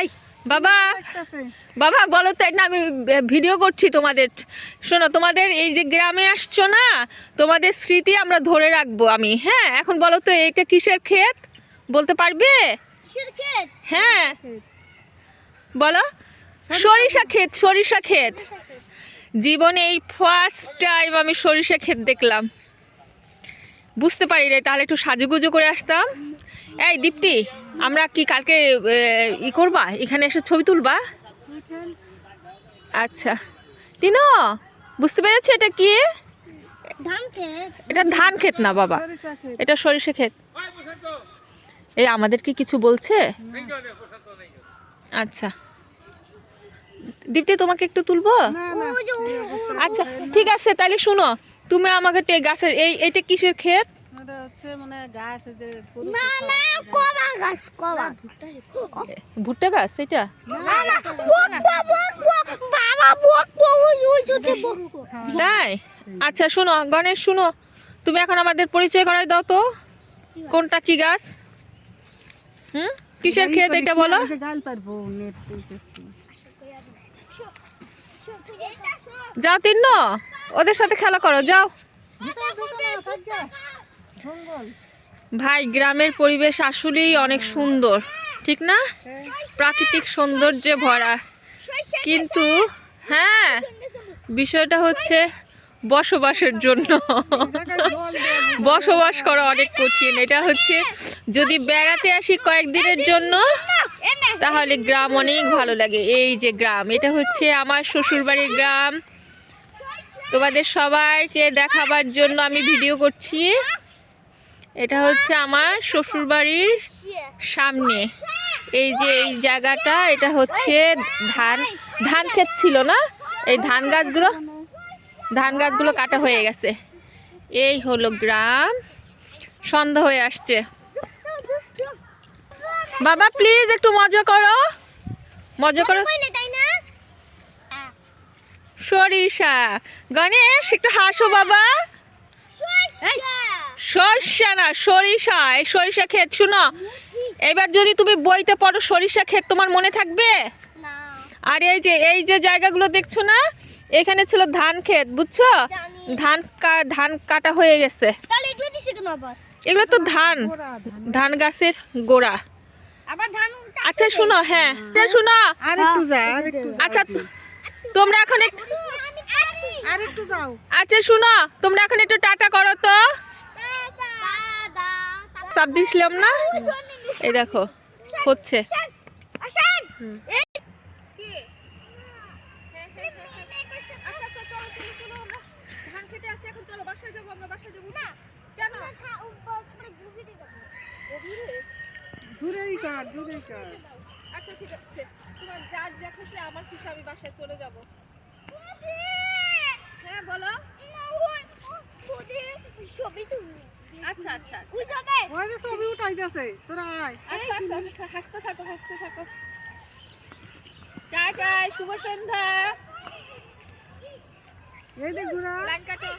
এই বাবা বাবা বলো তো না আমি ভিডিও করছি তোমাদের। শোনো তোমাদের এই যে গ্রামে আসছো না তোমাদের স্মৃতি আমরা ধরে রাখব আমি। হ্যাঁ এখন বলো তো এইটা কিসের ক্ষেত? বলতে পারবে? হ্যাঁ। বলো সরিষা ক্ষেত সরিষা ক্ষেত। জীবনে এই ফার্স্ট টাইম আমি সরিষা ক্ষেত দেখলাম। বুঝতে পারি রে তাহলে একটু সাজুগুজু করে আসতাম। এই দীপ্তি, আমরা কি কালকে ই করবা? এখানে এসে ছবি তুলবা? আচ্ছা। তিনো, বুঝতে পেরেছি এটা কি? এটা ধান ক্ষেত না, বাবা। এটা সরিষা ক্ষেত। এই আমাদের কি কিছু বলছে? আচ্ছা। দীপ্তি, তোমাকে একটু তুলবো? আচ্ছা ঠিক আছে তাহলে শুনো। তুমি আমাকে গাছের, এই এটা কিসের ক্ষেত? হচ্ছে মানে গাছ ওই যে না না কবা গাছ কবা। ভুট্টা গাছ। এটা? না না বকবো বকবো বাবা বকবো ওই ওই সাথে বকবো তাই? আচ্ছা শুনো গণেশ শুনো তুমি এখন আমাদের পরিচয় করাই দাও তো। কোনটা কি গাছ? হুম? কিসের ক্ষেত এটা বলো। যাও তিন্ন ওদের সাথে খেলা করো যাও। ভাই, গ্রামের পরিবেশ আসলেই অনেক সুন্দর, ঠিক না? প্রাকৃতিক সৌন্দর্যে ভরা। কিন্তু হ্যাঁ বিষয়টা হচ্ছে বসবাসের জন্য। বসবাস করা অনেক কঠিন। এটা হচ্ছে, যদি বেড়াতে আসি কয়েকদিনের জন্য, তাহলে গ্রাম অনেক ভালো লাগে। এই যে গ্রাম, এটা হচ্ছে আমার শ্বশুরবাড়ির গ্রাম। তোমাদের সবাইকে দেখাবার জন্য আমি ভিডিও করছি। এটা হচ্ছে আমার শ্বশুরবাড়ির সামনে। এই যে এই জায়গাটা, এটা হচ্ছে ধান ধান ক্ষেত ছিল না? এই ধান গাছগুলো ধান গাছগুলো কাটা হয়ে গেছে। এই হলো গ্রাম। সন্ধ্যা হয়ে আসছে। বাবা প্লিজ একটু মজা করো। মজা করো। সরিষা। গণেশ, একটু হাসো বাবা। সরষা না সরিষা এই সরিষা ক্ষেত শুনো। এবার যদি তুমি বইতে পড়ো সরিষা ক্ষেত তোমার মনে থাকবে? আর এই যে এই যে জায়গাগুলো দেখছ না এখানে ছিল ধান ক্ষেত বুঝছ? ধান কা- ধান কাটা হয়ে গেছে। এগুলো তো ধান। ধান। গাছের গোড়া। আবার ধান আচ্ছা। শুনো হ্যাঁ। শুনো। আচ্ছা তোমরা এখন আরেকটু যাও। আচ্ছা শুনো তোমরা এখন একটু টাটা করো তো। চাপ দিছিলাম না? এই দেখো হচ্ছে। দূরেই কাট দূরেই কাট আচ্ছা ঠিক আছে। তোমার যার যা খুশি আমার খুশি আমি বাসায় চলে যাব। হ্যাঁ বলো। ছবি তুলি আচ্ছা আচ্ছা আচ্ছা। ওই যে ছবি উঠাইতেছে তোরা আয়। আচ্ছা, আচ্ছা, হাসতে থাকো হাসতে থাকো। টাটা শুভ সন্ধ্যা। এই দেখ ঘুরা। লাইন কাটো।